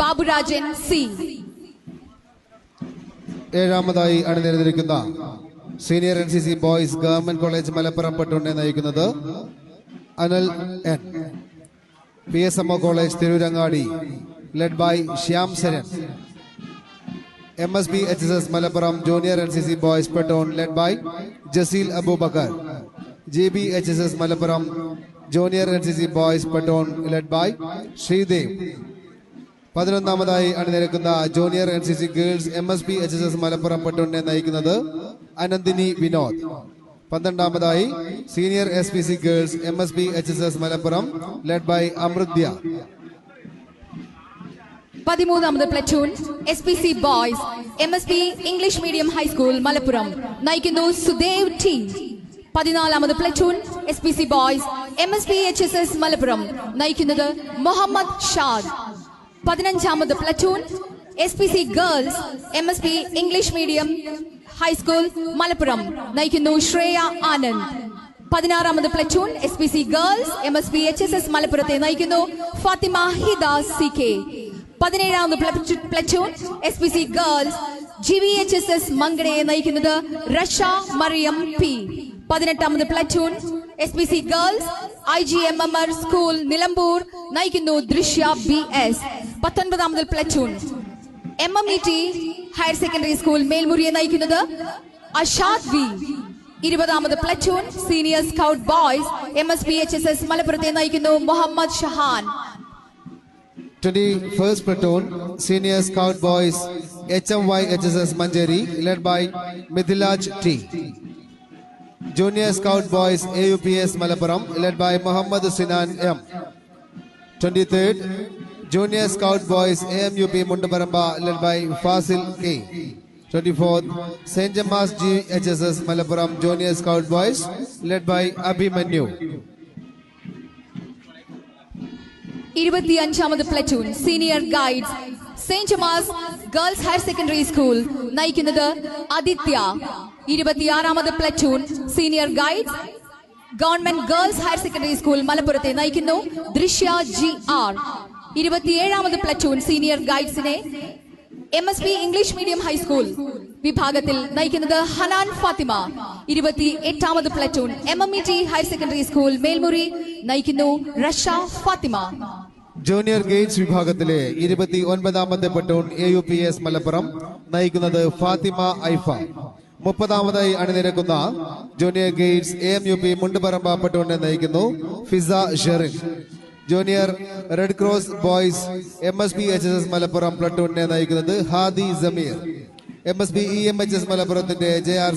Baburajan C. ഏഴാമതായി അണിനിരന്നിരിക്കുന്ന senior N C C boys government college Malappuram പട്ടുണ്ടെ നയിക്കുന്നത് Anal N. P S M O college Tirurangadi led by Shyam Saran M S B H S S Malappuram junior N C C boys platoon led by Jaseel Abubakar. G B H S S Malappuram junior N C C boys platoon led by Sreedev. പതിനൊന്നാമതായി അണിനിരക്കുന്ന junior N C C girls M S P H S S Malappuram പട്ടുണ്ടെ നയിക്കുന്നത് Ananthini Vinod. പന്ത്രണ്ടാമതായി senior S P C girls M S P H S S Malappuram led by Amritya. പതിമൂന്നാമത് platoon S P C boys M S P English medium high school Malappuram. നയിക്കുന്നു Sudev T പതിനാലാമത് platoon S P C boys M S P H S S Malappuram. നയിക്കുന്നത് Muhammad Shad. പതിനഞ്ചാമത് platoon S P C girls M S P English medium high school Malappuram. നയിക്കുന്നു Shreya Anand. പതിനാറാമത് platoon S P C girls M S P H S S മലപ്പുറത്തെ നയിക്കുന്നു Fathima Hidas C K പതിനേഴാമത് platoon- platoon S P C girls G V H S S മങ്കടയെ നയിക്കുന്നത് Rasha Mariyam P പതിനെട്ടാമത് platoon S P C girls I G M M R school Nilambur നയിക്കുന്നു Drishya B S പത്തൊൻപതാമത് platoon. M M E T higher secondary school മേൽമുറിയെ നയിക്കുന്നത് Ashad V. ഇരുപതാമത് platoon senior scout boys M S P H S S മലപ്പുറത്തെ നയിക്കുന്നു Muhammad Shahan. Twenty first platoon senior scout boys H M Y H S S Manjeri led by Mithilaj T junior scout boys A U P S Malappuram led by Muhammad Sinan M twenty third junior scout boys A M U P Mundaparamba led by Fasil K twenty fourth saint Gemmas G H S S Malappuram junior scout boys led by Abhimanyu ഇരുപത്തിയഞ്ചാമത് platoon senior guides saint Gemmas girls higher secondary school നയിക്കുന്നത് Aditya ഇരുപത്തിയാറാമത് platoon senior guides government girls higher secondary school മലപ്പുറത്തെ നയിക്കുന്നു Drishya G R ഇരുപത്തിയേഴാമത് platoon senior ഗൈഡ്സിനെ M S P English medium high school വിഭാഗത്തിൽ നയിക്കുന്നത് ഹനാൻ ഫാത്തിമ. ഇരുപത്തി എട്ടാമത് platoon M M E T higher secondary school Melmuri നയിക്കുന്നു Rasha Fathima. Junior guides വിഭാഗത്തിലെ ഇരുപത്തി ഒൻപതാമത്തെ platoon A U P S Malappuram നയിക്കുന്നത് ഫാത്തിമ ഐഫ. മുപ്പതാമതായി അണിനിരക്കുന്ന junior guides A M U P Mundupparamba പ്ലറ്റൂണിനെ നയിക്കുന്നു Fiza Sherin. Junior red cross boys M S B H S S Malappuram പ്ലട്ടൂണിനെ നയിക്കുന്നത് Hadi Jameer. M S B E M H S മലപ്പുറത്തിന്റെ J R